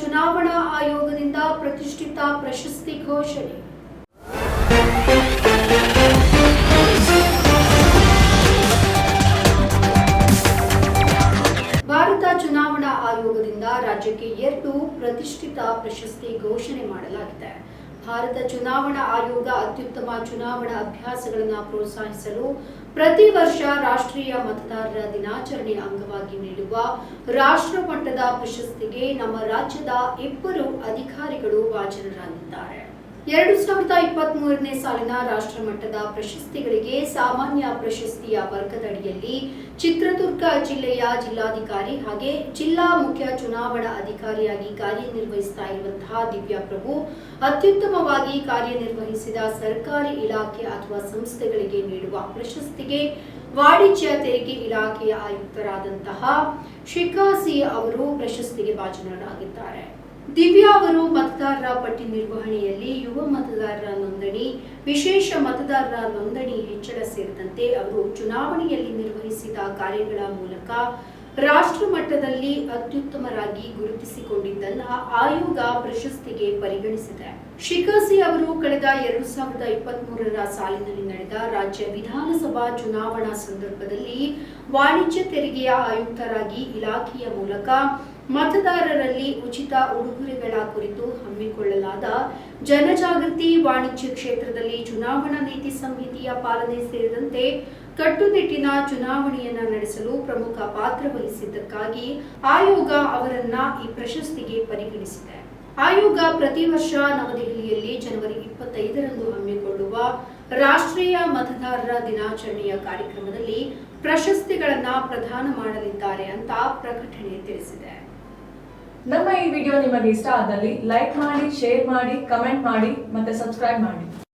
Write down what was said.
ಚುನಾವಣಾ ಆಯೋಗದಿಂದ ಪ್ರತಿಷ್ಠಿತ ಪ್ರಶಸ್ತಿ ಘೋಷಣೆ. ಭಾರತ ಚುನಾವಣಾ ಆಯೋಗದಿಂದ ರಾಜ್ಯಕ್ಕೆ ಎರಡು ಪ್ರತಿಷ್ಠಿತ ಪ್ರಶಸ್ತಿ ಘೋಷಣೆ ಮಾಡಲಾಗಿದೆ. ಭಾರತ ಚುನಾವಣಾ ಆಯೋಗ ಅತ್ಯುತ್ತಮ ಚುನಾವಣಾ ಅಭ್ಯಾಸಗಳನ್ನು ಪ್ರೋತ್ಸಾಹಿಸಲು ಪ್ರತಿ ವರ್ಷ ರಾಷ್ಟ್ರೀಯ ಮತದಾರರ ದಿನಾಚರಣೆ ಅಂಗವಾಗಿ ನೀಡುವ ರಾಷ್ಟ್ರ ಮಟ್ಟದ ಪ್ರಶಸ್ತಿಗೆ ನಮ್ಮ ರಾಜ್ಯದ ಇಬ್ಬರು ಅಧಿಕಾರಿಗಳು ಭಾಜನರಾಗಿದ್ದಾರೆ. ಎರಡು ಸಾವಿರದ ಇಪ್ಪತ್ತ್ ಮೂರನೇ ಸಾಲಿನ ರಾಷ್ಟ್ರಮಟ್ಟದ ಪ್ರಶಸ್ತಿಗಳಿಗೆ ಸಾಮಾನ್ಯ ಪ್ರಶಸ್ತಿಯ ವರ್ಗದಡಿಯಲ್ಲಿ ಚಿತ್ರದುರ್ಗ ಜಿಲ್ಲೆಯ ಜಿಲ್ಲಾಧಿಕಾರಿ ಹಾಗೆ ಜಿಲ್ಲಾ ಮುಖ್ಯ ಚುನಾವಣಾ ಅಧಿಕಾರಿಯಾಗಿ ಕಾರ್ಯನಿರ್ವಹಿಸ್ತಾ ಇರುವಂತಹ ದಿವ್ಯಾ ಪ್ರಭು, ಅತ್ಯುತ್ತಮವಾಗಿ ಕಾರ್ಯನಿರ್ವಹಿಸಿದ ಸರ್ಕಾರಿ ಇಲಾಖೆ ಅಥವಾ ಸಂಸ್ಥೆಗಳಿಗೆ ನೀಡುವ ಪ್ರಶಸ್ತಿಗೆ ವಾಣಿಜ್ಯ ತೆರಿಗೆ ಇಲಾಖೆಯ ಆಯುಕ್ತರಾದಂತಹ ಶಿಖಾಸಿ ಅವರು ಪ್ರಶಸ್ತಿಗೆ ಭಾಜನರಾಗಿದ್ದಾರೆ. ದಿವ್ಯಾ ಅವರು ಮತದಾರರ ಪಟ್ಟಿ ನಿರ್ವಹಣೆಯಲ್ಲಿ ಯುವ ಮತದಾರರ ನೋಂದಣಿ, ವಿಶೇಷ ಮತದಾರರ ನೋಂದಣಿ ಹೆಚ್ಚಳ ಸೇರಿದಂತೆ ಅವರು ಚುನಾವಣೆಯಲ್ಲಿ ನಿರ್ವಹಿಸಿದ ಕಾರ್ಯಗಳ ಮೂಲಕ ರಾಷ್ಟ್ರ ಮಟ್ಟದಲ್ಲಿ ಅತ್ಯುತ್ತಮರಾಗಿ ಗುರುತಿಸಿಕೊಂಡಿದ್ದನ್ನ ಆಯೋಗ ಪ್ರಶಸ್ತಿಗೆ ಪರಿಗಣಿಸಿದೆ. ಶಿಖಾಸಿ ಅವರು ಕಳೆದ ಎರಡು ಸಾವಿರದ ಇಪ್ಪತ್ತ್ ಮೂರರ ಸಾಲಿನಲ್ಲಿ ನಡೆದ ರಾಜ್ಯ ವಿಧಾನಸಭಾ ಚುನಾವಣಾ ಸಂದರ್ಭದಲ್ಲಿ ವಾಣಿಜ್ಯ ತೆರಿಗೆಯ ಆಯುಕ್ತರಾಗಿ ಇಲಾಖೆಯ ಮೂಲಕ ಮತದಾರರಲ್ಲಿ ಉಚಿತ ಉಡುಗೊರೆಗಳ ಕುರಿತು ಹಮ್ಮಿಕೊಳ್ಳಲಾದ ಜನಜಾಗೃತಿ ವಾಣಿಜ್ಯ ಕ್ಷೇತ್ರದಲ್ಲಿ ಚುನಾವಣಾ ನೀತಿ ಸಂಹಿತೆಯ ಪಾಲನೆ ಸೇರಿದಂತೆ ಕಟ್ಟುನಿಟ್ಟಿನ ಚುನಾವಣೆಯನ್ನ ನಡೆಸಲು ಪ್ರಮುಖ ಪಾತ್ರ ವಹಿಸಿದ್ದಕ್ಕಾಗಿ ಆಯೋಗ ಅವರನ್ನ ಈ ಪ್ರಶಸ್ತಿಗೆ ಪರಿಗಣಿಸಿದೆ. ಆಯೋಗ ಪ್ರತಿ ವರ್ಷ ನವದೆಹಲಿಯಲ್ಲಿ ಜನವರಿ ಇಪ್ಪತ್ತೈದರಂದು ರಾಷ್ಟ್ರೀಯ ಮತದಾರರ ದಿನಾಚರಣೆಯ ಕಾರ್ಯಕ್ರಮದಲ್ಲಿ ಪ್ರಶಸ್ತಿಗಳನ್ನ ಪ್ರದಾನ ಮಾಡಲಿದ್ದಾರೆ ಅಂತ ಪ್ರಕಟಣೆ ತಿಳಿಸಿದೆ. ನಮ್ಮ ಈ ವಿಡಿಯೋ ನಿಮಗೆ ಇಷ್ಟ ಆದಲ್ಲಿ ಲೈಕ್ ಮಾಡಿ, ಶೇರ್ ಮಾಡಿ, ಕಮೆಂಟ್ ಮಾಡಿ ಮತ್ತೆ ಸಬ್ಸ್ಕ್ರೈಬ್ ಮಾಡಿ.